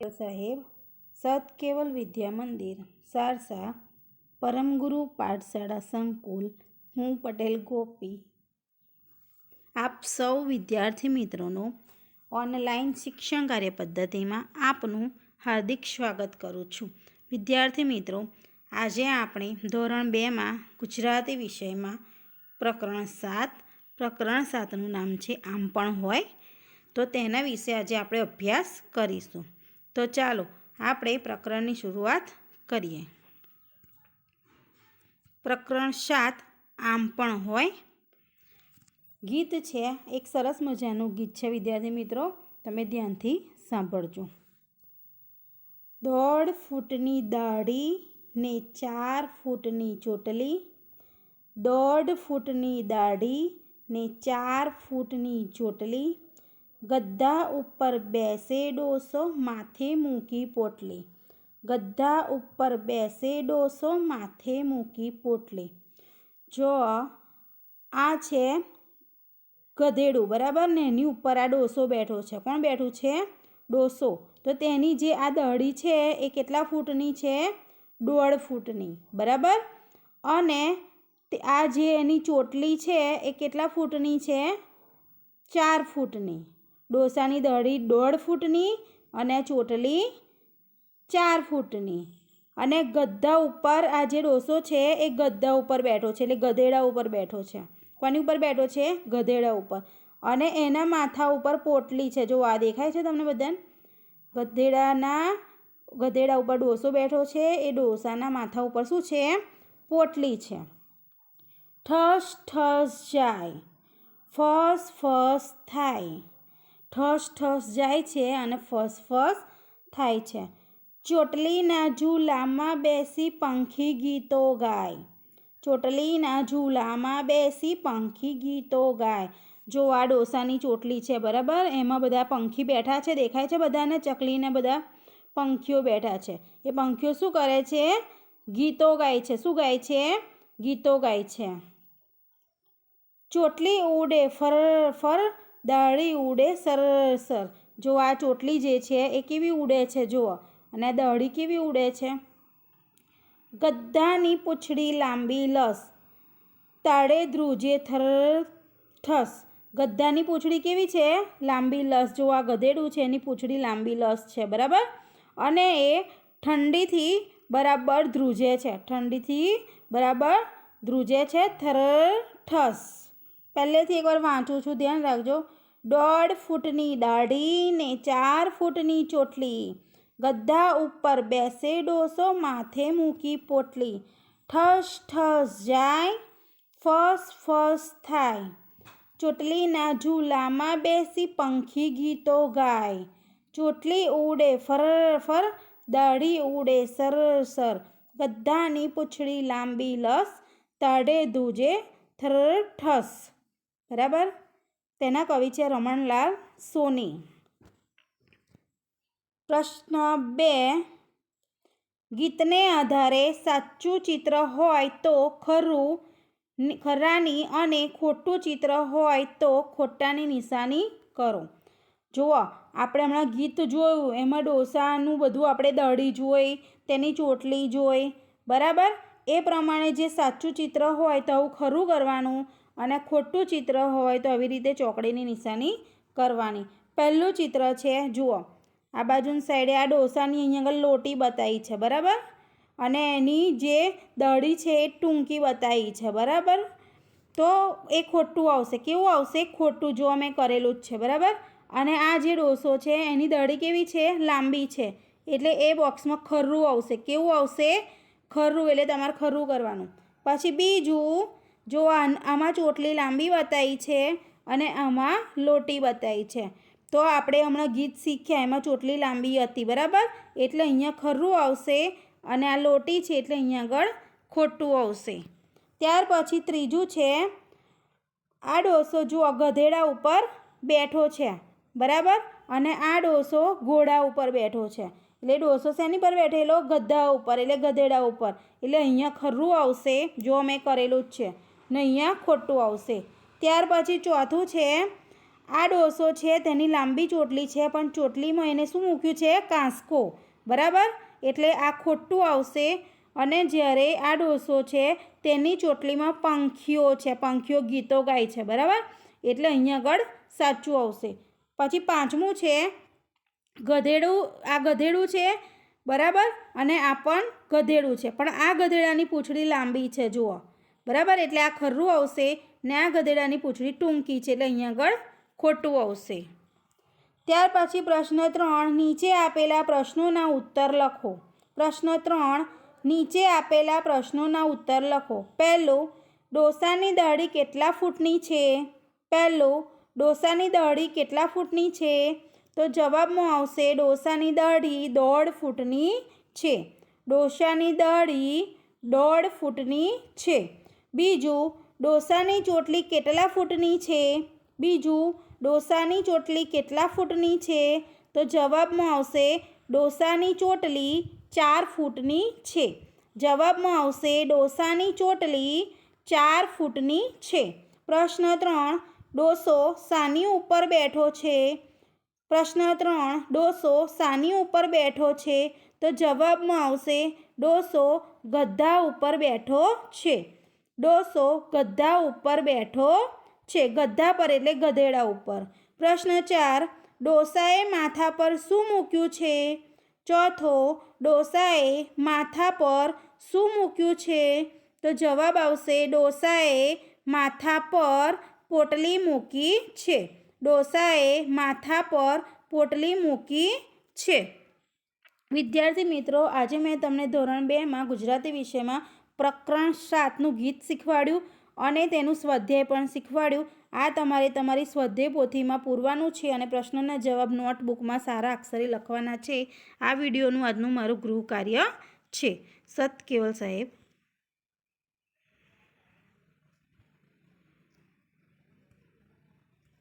સાહેબ, સત કેવલ વિદ્યા મંદિર, સારસા, પરમગુરુ પાઠશાળા સંકુલ, હું પટેલ ગોપી. આપ સૌ વિદ્યાર્થી મિત્રોનો ઓનલાઈન શિક્ષણ કાર્ય પદ્ધતિમાં આપનું હાર્દિક સ્વાગત કરું છું. વિદ્યાર્થી મિત્રો, આજે આપણે ધોરણ બેમાં ગુજરાતી વિષયમાં પ્રકરણ સાત, પ્રકરણ સાતનું નામ છે આમ પણ હોય, તો તેના વિશે આજે આપણે અભ્યાસ કરીશું. તો ચાલો આપણે પ્રકરણની શરૂઆત કરીએ. પ્રકરણ સાત, આમ પણ હોય. ગીત છે, એક સરસ મજાનું ગીત છે, વિદ્યાર્થી મિત્રો, તમે ધ્યાનથી સાંભળજો. દોઢ ફૂટની દાઢી ને ચાર ફૂટની ચોટલી. દોઢ ફૂટની દાઢી ને ચાર ફૂટની ચોટલી. ગદ્દા ઉપર બેસે ડોસો માથે મૂકી પોટલી. ગદ્દા ઉપર બેસે ડોસો માથે મૂકી પોટલી. જો આ છે ગધેડું, બરાબર ને? એની ઉપર આ ડોસો બેઠો છે. કોણ બેઠું છે? ડોસો. તો તેની જે આ દહડી છે એ કેટલા ફૂટની છે? દોઢ ફૂટની. બરાબર? અને આ જે એની ચોટલી છે એ કેટલા ફૂટની છે? ચાર ફૂટની. ડોસાની દળી દોઢ ફૂટની અને ચોટલી ચાર ફૂટની. અને ગદ્દા ઉપર આ જે ડોસો છે એ ગદ્દા ઉપર બેઠો છે, એટલે ગધેડા ઉપર બેઠો છે. કોની ઉપર બેઠો છે? ગધેડા ઉપર. અને એના માથા ઉપર પોટલી છે. જો આ દેખાય છે તમને બધાને? ગધેડાના, ગધેડા ઉપર ડોસો બેઠો છે. એ ડોસાના માથા ઉપર શું છે? પોટલી છે. ઠસ ઠસ જાય. ફસ ફસ થાય. ઠસ ઠસ જાય છે અને ફસ ફસ થાય છે. ચોટલીના ઝૂલામાં બેસી પંખી ગીતો ગાય. ચોટલીના ઝૂલામાં બેસી પંખી ગીતો ગાય. જો આ ડોસાની ચોટલી છે, બરાબર? એમાં બધા પંખી બેઠા છે, દેખાય છે બધાને? ચકલીને બધા પંખીઓ બેઠા છે. એ પંખીઓ શું કરે છે? ગીતો ગાય છે. શું ગાય છે? ગીતો ગાય છે. ચોટલી ઉડે ફર ફર દાઢી ઉડે સર સર. જો આ ચોટલી જે છે એ કેવી ઉડે છે, જુઓ. અને દાઢી કેવી ઉડે છે? ગદ્દાની પૂંછડી લાંબી લસ. તાળે ધ્રુજે થર, ઠસ. ગદ્દાની પૂંછડી કેવી છે? લાંબી લસ. જો આ ગધેડું છે, એની પૂંછડી લાંબી લસ છે. બરાબર? અને એ ઠંડીથી બરાબર ધ્રુજે છે. ઠંડીથી બરાબર ધ્રુજે છે. થર, ઠસ. પહેલેથી એકવાર વાંચું છું. ધ્યાન રાખજો. દોઢ ફૂટની દાઢી ને ચાર ફૂટની ચોટલી ગદ્દા ઉપર બેસે ડોસો માથે મૂકી પોટલી. ઠસ ઠસ જાય, ફસ ફસ થાય. ચોટલીના ઝૂલામાં બેસી પંખી ગીતો ગાય. ચોટલી ઉડે ફર ફર, દાઢી ઉડે સર સર. ગદ્દાની પૂંછડી લાંબી લસ, તાડે ધૂજે થર ઠસ. બરાબર? તેના કવિ છે રમણલાલ સોની. પ્રશ્ન બે, ગીતને આધારે સાચું ચિત્ર હોય તો ખરું ખરાની અને ખોટું ચિત્ર હોય તો ખોટાની નિશાની કરો. જુઓ, આપણે હમણાં ગીત જોયું, એમાં ડોસાનું બધું આપણે દળી જોઈ, તેની ચોટલી જોઈ. બરાબર? એ પ્રમાણે જે સાચું ચિત્ર હોય તો આવું ખરું કરવાનું. અને ખોટું ચિત્ર હોય તો આવી રીતે ચોકડીની નિશાની કરવાની. પહેલું ચિત્ર છે, જુઓ. આ બાજુની સાઈડે આ ડોસાની અહીંયા આગળ લોટી બતાવી છે, બરાબર? અને એની જે દડી છે એ ટૂંકી બતાવી છે, બરાબર? તો એ ખોટું આવશે. કેવું આવશે? ખોટું જો મેં કરેલું જ છે, બરાબર? અને આ જે ડોસો છે, એની દડી કેવી છે? લાંબી છે. એટલે એ બોક્સમાં ખરું આવશે. કેવું આવશે? ખરું, એટલે તમારે ખરું કરવાનું. પછી બીજું જો આમાં ચોટલી લાંબી બતાવી છે અને આમાં લોટી બતાવી છે. તો આપણે હમણાં ગીત શીખ્યા, એમાં ચોટલી લાંબી હતી, બરાબર? એટલે અહીંયા ખરું આવશે અને આ લોટી છે એટલે અહીંયા આગળ ખોટું આવશે. ત્યાર પછી ત્રીજું છે, આ ડોસો જો ગધેડા ઉપર બેઠો છે, બરાબર? અને આ ડોસો ઘોડા ઉપર બેઠો છે. એટલે ડોસો શેની પર બેઠેલો? ગધા ઉપર, એટલે ગધેડા ઉપર. એટલે અહીંયા ખરું આવશે, જો મેં કરેલું જ છે. ને અહીંયા ખોટું આવશે. ત્યાર પછી ચોથું છે, આ ડોસો છે તેની લાંબી ચોટલી છે, પણ ચોટલીમાં એને શું મૂક્યું છે? કાંસકો. બરાબર? એટલે આ ખોટું આવશે અને જ્યારે આ ડોસો છે તેની ચોટલીમાં પંખીઓ છે, પંખીઓ ગીતો ગાય છે, બરાબર? એટલે અહીંયા આગળ સાચું આવશે. પછી પાંચમું છે, ગધેડું, આ ગધેડું છે, બરાબર? અને આ પણ ગધેડું છે. પણ આ ગધેડાની પૂંછડી લાંબી છે, જુઓ. બરાબર? એટલે આ ખરું આવશે ને આ ગધેડાની પૂંછડી ટૂંકી છે, એટલે અહીંયા આગળ ખોટું આવશે. ત્યાર પછી પ્રશ્ન ત્રણ, નીચે આપેલા પ્રશ્નોના ઉત્તર લખો. પ્રશ્ન ત્રણ, નીચે આપેલા પ્રશ્નોના ઉત્તર લખો. પહેલું, ડોસાની દહડી કેટલા ફૂટની છે? પહેલું, ડોસાની દહડી કેટલા ફૂટની છે? તો જવાબમાં આવશે ડોસાની દહડી દોઢ ફૂટની છે. ડોસાની દહડી દોઢ ફૂટની છે. બીજું, ડોસાની ચોટલી કેટલા ફૂટની છે? બીજું, ડોસાની ચોટલી કેટલા ફૂટની છે? તો જવાબમાં આવશે, ડોસાની ચોટલી ચાર ફૂટની છે. જવાબમાં આવશે, ડોસાની ચોટલી ચાર ફૂટની છે. પ્રશ્ન ત્રણ, ડોસો સાની ઉપર બેઠો છે? પ્રશ્ન ત્રણ, ડોસો સાની ઉપર બેઠો છે? તો જવાબમાં આવશે, ડોસો ગધા ઉપર બેઠો છે. ડોસો ગધા ઉપર બેઠો છે. ગધા પર એટલે ગધેડા ઉપર. પ્રશ્ન ચાર, ડોસાએ માથા પર શું મૂક્યું છે? ચોથો, ડોસાએ માથા પર શું મૂક્યું છે? તો જવાબ આવશે, ડોસાએ માથા પર પોટલી મૂકી છે. ડોસાએ માથા પર પોટલી મૂકી છે. વિદ્યાર્થી મિત્રો, આજે મેં તમને ધોરણ બેમાં ગુજરાતી વિષયમાં પ્રકરણ સાતનું ગીત શીખવાડ્યું અને તેનું સ્વાધ્યાય પણ શીખવાડ્યું. આ તમારે તમારી સ્વાધ્યાય પોથીમાં પૂરવાનું છે અને પ્રશ્નોના જવાબ નોટબુકમાં સારા અક્ષરે લખવાના છે. આ વિડીયોનું આજનું મારું ગૃહ કાર્ય છે. સત કેવલ સાહેબ.